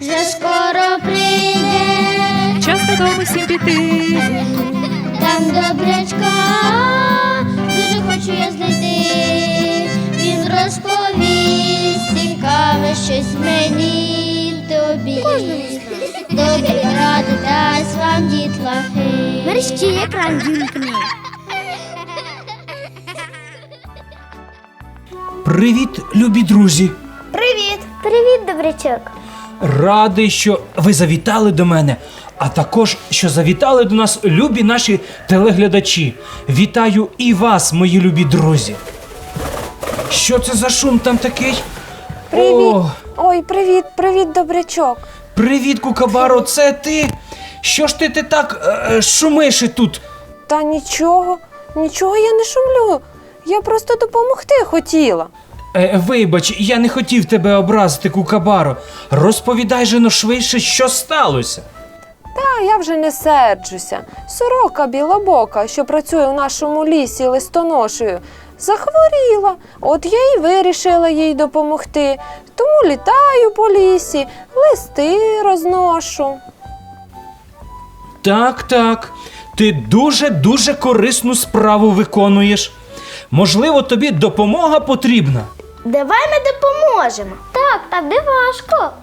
вже скоро прийде, Час додому всім піти. там добрячка, дуже хочу я знайти. Він розповість цікаве щось мені тобі. Добрі ради дасть вам дітлахи. Мерщі екран вімкни. Привіт, любі друзі! Привіт! Привіт, добрячок. Радий, що ви завітали до мене, а також що завітали до нас любі наші телеглядачі. Вітаю і вас, мої любі друзі. Що це за шум там такий? Привіт. О, Ой, привіт, привіт, добрячок. привіт, Кукабаро, це ти? Що ж ти, ти так е, шумиш і тут? Та нічого, нічого я не шумлю. Я просто допомогти хотіла. Е, вибач, я не хотів тебе образити, Кукабаро. Розповідай же но швидше, що сталося. Та я вже не серджуся. Сорока білобока, що працює в нашому лісі листоношею, захворіла. От я й вирішила їй допомогти. Тому літаю по лісі, листи розношу. Так, так. Ти дуже-дуже корисну справу виконуєш. Можливо, тобі допомога потрібна. Давай ми допоможемо. Так, так не важко.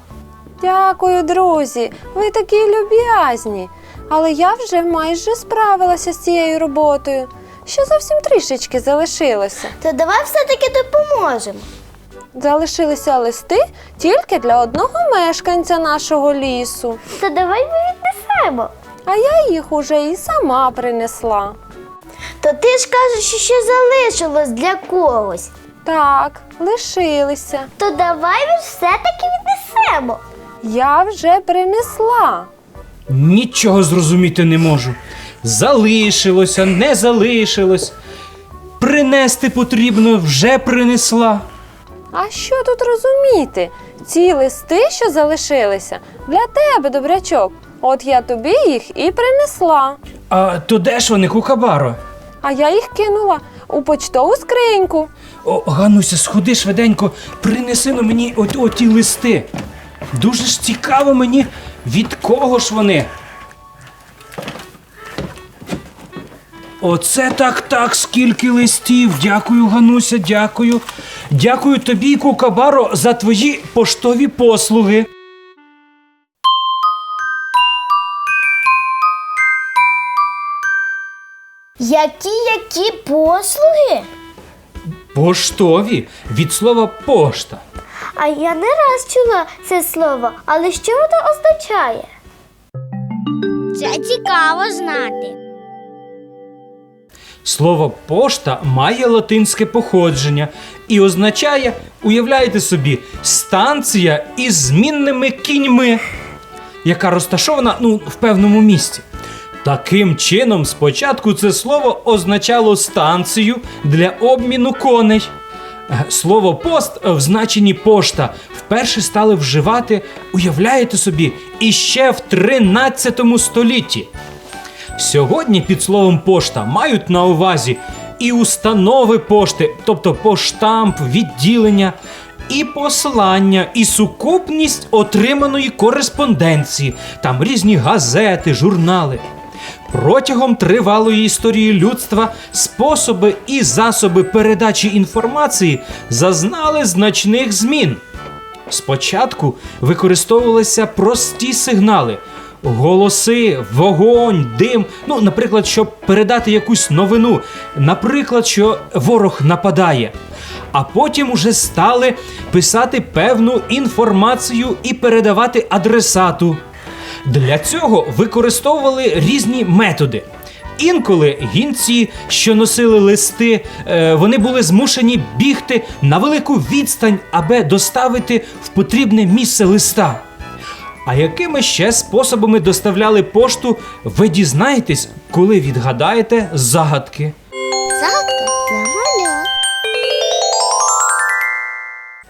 Дякую, друзі. Ви такі люб'язні. Але я вже майже справилася з цією роботою. Ще зовсім трішечки залишилося. То давай все-таки допоможемо. Залишилися листи тільки для одного мешканця нашого лісу. То давай ми віднесемо. А я їх уже і сама принесла. То ти ж кажеш, що ще залишилось для когось. Так, лишилися. То давай ми все-таки віднесемо. Я вже принесла. Нічого зрозуміти не можу. Залишилося, не залишилось. Принести потрібно, вже принесла. А що тут розуміти? Ці листи, що залишилися, для тебе, добрячок. От я тобі їх і принесла. А то де ж вони, Кукабаро? А я їх кинула у почтову скриньку. О, Гануся, сходи швиденько, принеси на мені от, оті листи. Дуже ж цікаво мені, від кого ж вони. Оце так так, скільки листів. Дякую, Гануся, дякую. Дякую тобі, Кукабаро, за твої поштові послуги. Які які послуги? Поштові від слова пошта. А я не раз чула це слово, але що воно означає? Це цікаво знати. Слово пошта має латинське походження і означає, уявляєте собі, станція із змінними кіньми, яка розташована ну, в певному місці. Таким чином, спочатку це слово означало станцію для обміну коней. Е, Слово пост в значенні пошта вперше стали вживати, уявляєте собі, іще в 13 столітті. Сьогодні під словом пошта мають на увазі і установи пошти, тобто поштамп, відділення, і послання, і сукупність отриманої кореспонденції, там різні газети, журнали. Протягом тривалої історії людства способи і засоби передачі інформації зазнали значних змін. Спочатку використовувалися прості сигнали. Голоси, вогонь, дим. Ну, наприклад, щоб передати якусь новину, наприклад, що ворог нападає. А потім уже стали писати певну інформацію і передавати адресату. Для цього використовували різні методи. Інколи гінці, що носили листи, е, вони були змушені бігти на велику відстань, аби доставити в потрібне місце листа. А якими ще способами доставляли пошту, ви дізнаєтесь, коли відгадаєте загадки. Загадка для маля.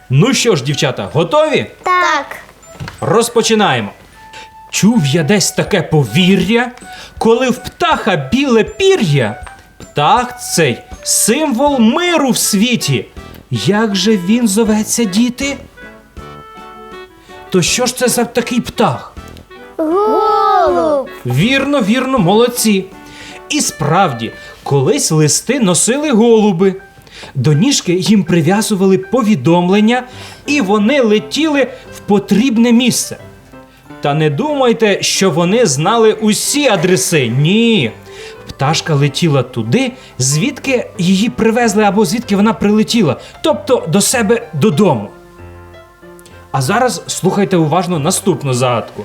Ну що ж, дівчата, готові? Так. Розпочинаємо. Чув я десь таке повір'я, коли в птаха біле пір'я, птах цей символ миру в світі. Як же він зоветься, діти? То що ж це за такий птах? Голуб. Вірно, вірно, молодці. І справді, колись листи носили голуби. До ніжки їм прив'язували повідомлення, і вони летіли в потрібне місце. Та не думайте, що вони знали усі адреси. Ні. Пташка летіла туди, звідки її привезли або звідки вона прилетіла, тобто до себе додому. А зараз слухайте уважно наступну загадку.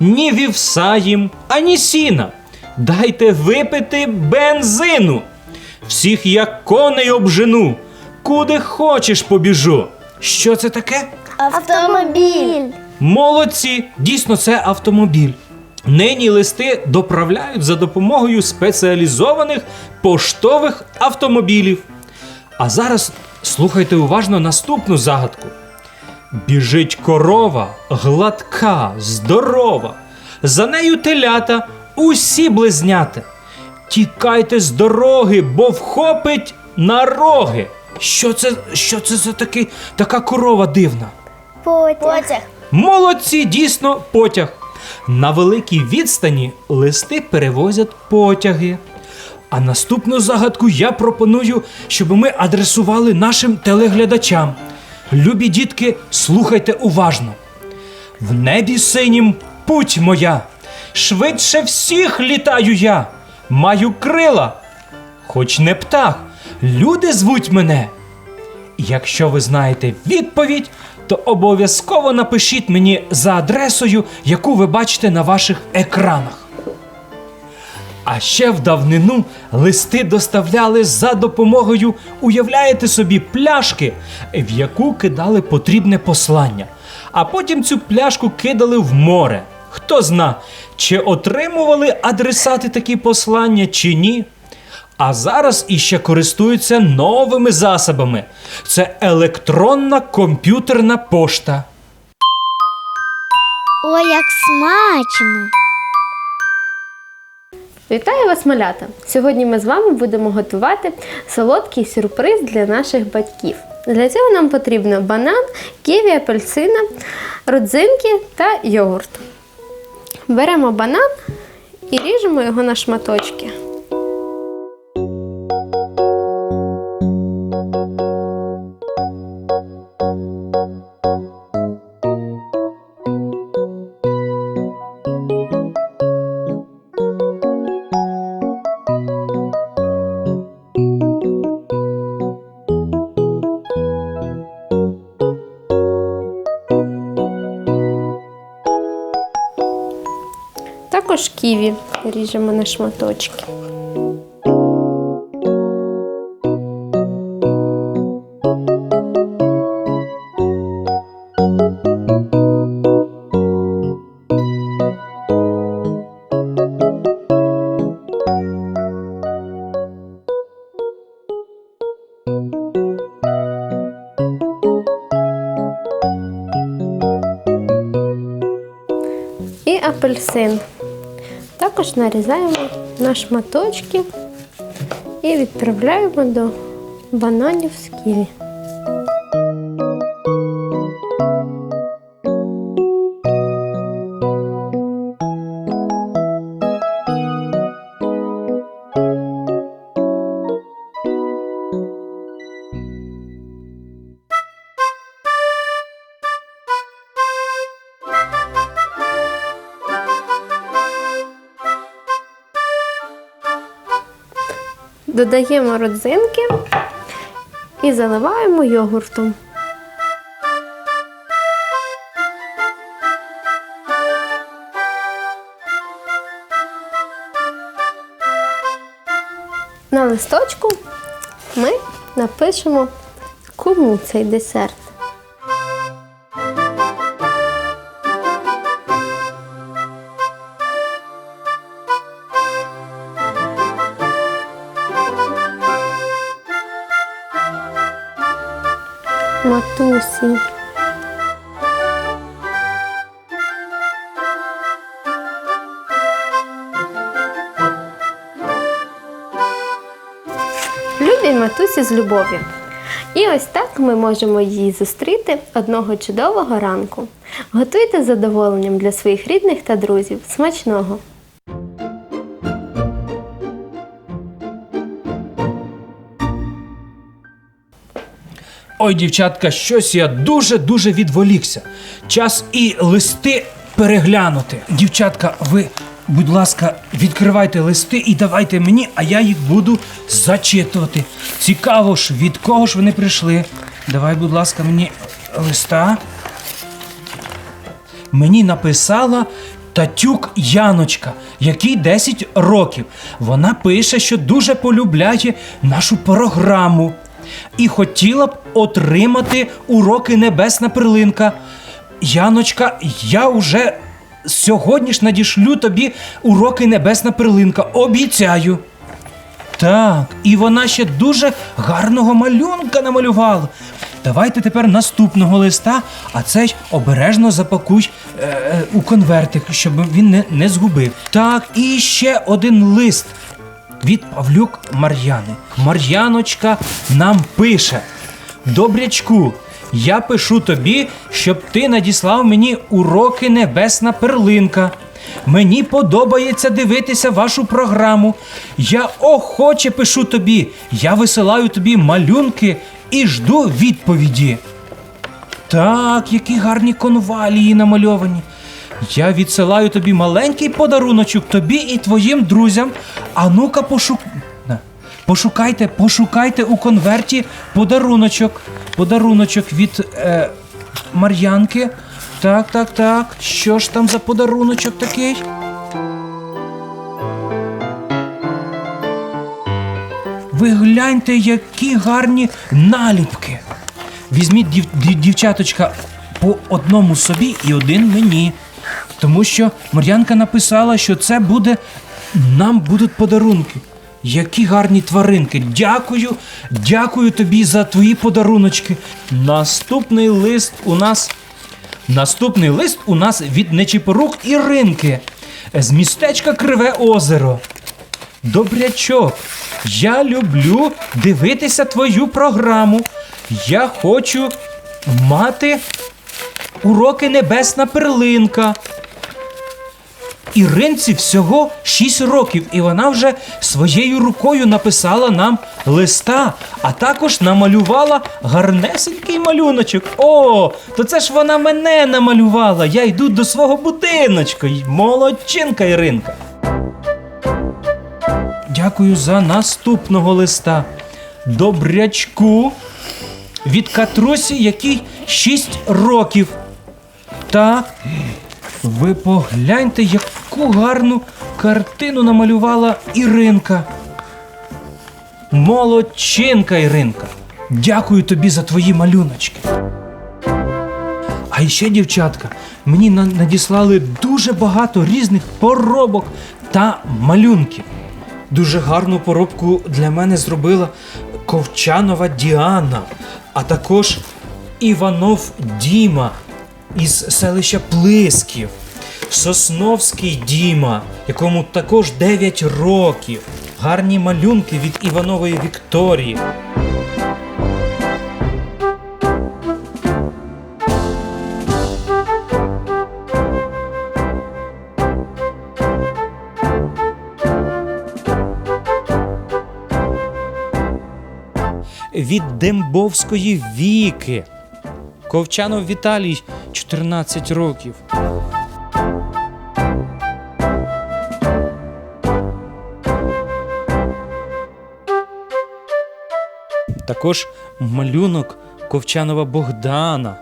Ні вівса їм, ані сіна. Дайте випити бензину. Всіх як коней обжену, куди хочеш побіжу. Що це таке? Автомобіль. Молодці, дійсно, це автомобіль. Нині листи доправляють за допомогою спеціалізованих поштових автомобілів. А зараз слухайте уважно наступну загадку. Біжить корова, гладка, здорова. За нею телята, усі близнята. Тікайте з дороги, бо вхопить на роги. Що це, що це за такий, така корова дивна? Потяг. Молодці, дійсно, потяг. На великій відстані листи перевозять потяги. А наступну загадку я пропоную, щоб ми адресували нашим телеглядачам. Любі дітки, слухайте уважно. В небі синім путь моя. Швидше всіх літаю я. Маю крила, хоч не птах. Люди звуть мене. Якщо ви знаєте відповідь, то обов'язково напишіть мені за адресою, яку ви бачите на ваших екранах. А ще в давнину листи доставляли за допомогою, уявляєте собі, пляшки, в яку кидали потрібне послання. А потім цю пляшку кидали в море. Хто зна, чи отримували адресати такі послання, чи ні. А зараз іще користуються новими засобами. Це електронна комп'ютерна пошта. Ой, як смачно. Вітаю вас, малята! Сьогодні ми з вами будемо готувати солодкий сюрприз для наших батьків. Для цього нам потрібно банан, ківі, апельсина, родзинки та йогурт. Беремо банан і ріжемо його на шматочки. Також ківі ріжемо на шматочки. Нарізаємо на шматочки і відправляємо до бананів з ківі. Додаємо родзинки і заливаємо йогуртом. На листочку ми напишемо, кому цей десерт. Любі матусі з любов'ю. І ось так ми можемо її зустріти одного чудового ранку. Готуйте задоволенням для своїх рідних та друзів. Смачного! Ой, дівчатка, щось я дуже-дуже відволікся. Час і листи переглянути. Дівчатка, ви, будь ласка, відкривайте листи і давайте мені, а я їх буду зачитувати. Цікаво ж, від кого ж вони прийшли. Давай, будь ласка, мені листа. Мені написала Татюк Яночка, якій 10 років. Вона пише, що дуже полюбляє нашу програму і хотіла б отримати уроки Небесна Перлинка. Яночка, я вже сьогодні ж надішлю тобі уроки Небесна Перлинка. Обіцяю. Так, і вона ще дуже гарного малюнка намалювала. Давайте тепер наступного листа, а цей обережно запакуй е, е, у конвертик, щоб він не, не згубив. Так, і ще один лист від Павлюк Мар'яни. Мар'яночка нам пише: Добрячку, я пишу тобі, щоб ти надіслав мені уроки Небесна Перлинка. Мені подобається дивитися вашу програму. Я охоче пишу тобі. Я висилаю тобі малюнки і жду відповіді. Так, які гарні конвалії намальовані. Я відсилаю тобі маленький подаруночок тобі і твоїм друзям. А ну-ка пошук... пошукайте, пошукайте у конверті подаруночок. Подаруночок від е, Мар'янки. Так, так, так. Що ж там за подаруночок такий? Ви гляньте, які гарні наліпки. Візьміть дів- дівчаточка по одному собі і один мені. Тому що Мар'янка написала, що це буде. Нам будуть подарунки. Які гарні тваринки. Дякую, дякую тобі за твої подаруночки. Наступний лист у нас. Наступний лист у нас від Нечіпорук Іринки з містечка Криве Озеро. Добрячок, я люблю дивитися твою програму. Я хочу мати уроки Небесна Перлинка. Іринці всього 6 років, і вона вже своєю рукою написала нам листа, а також намалювала гарнесенький малюночок. О, то це ж вона мене намалювала. Я йду до свого будиночка. Молодчинка Іринка. Дякую за наступного листа. Добрячку від Катрусі, який 6 років. Так, ви погляньте, яку гарну картину намалювала Іринка. Молодчинка, Іринка. Дякую тобі за твої малюночки. А ще, дівчатка, мені надіслали дуже багато різних поробок та малюнків. Дуже гарну поробку для мене зробила Ковчанова Діана, а також Іванов Діма із селища Плисків, Сосновський Діма, якому також 9 років. Гарні малюнки від Іванової Вікторії. Від Дембовської віки. Ковчанов Віталій 14 років. Також малюнок Ковчанова Богдана.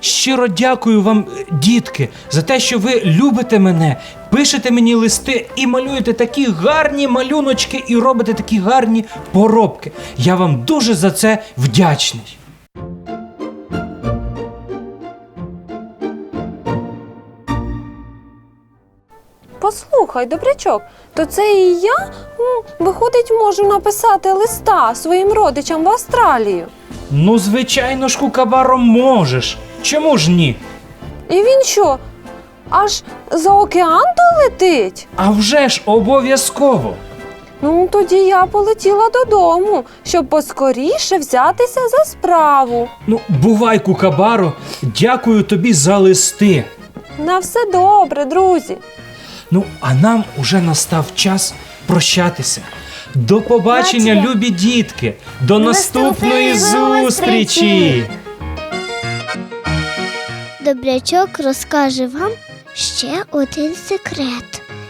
Щиро дякую вам, дітки, за те, що ви любите мене, пишете мені листи і малюєте такі гарні малюночки і робите такі гарні поробки. Я вам дуже за це вдячний. Послухай, добрячок, то це і я, м, виходить, можу написати листа своїм родичам в Австралію. Ну, звичайно ж, кукабаро можеш. Чому ж ні? І він що? Аж за океан долетить? А вже ж обов'язково. Ну, тоді я полетіла додому, щоб поскоріше взятися за справу. Ну, бувай, кукабаро, дякую тобі за листи. На все добре, друзі. Ну, а нам уже настав час прощатися. До побачення, Бачення. любі дітки! До наступної наступної зустрічі! зустрічі! Добрячок розкаже вам ще один секрет.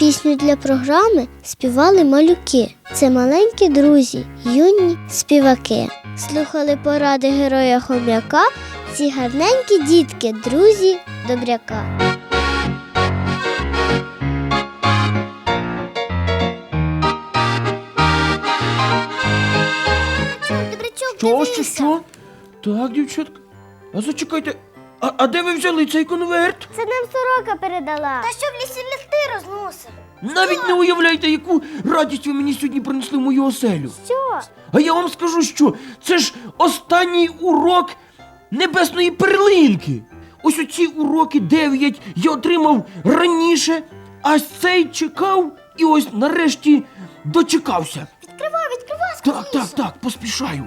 Пісню для програми співали малюки. Це маленькі друзі, юні співаки. Слухали поради героя хом'яка, ці гарненькі дітки, друзі добряка. Що, що, що? Так, дівчатка. А зачекайте, а, а де ви взяли цей конверт? Це нам сорока передала. Та що в лісі листи розносив? Навіть не уявляєте, яку радість ви мені сьогодні принесли в мою оселю. Що? А я вам скажу, що це ж останній урок небесної перлинки. Ось оці уроки дев'ять я отримав раніше, а цей чекав і ось нарешті дочекався. Відкривай, відкривай, Так, так, так, поспішаю.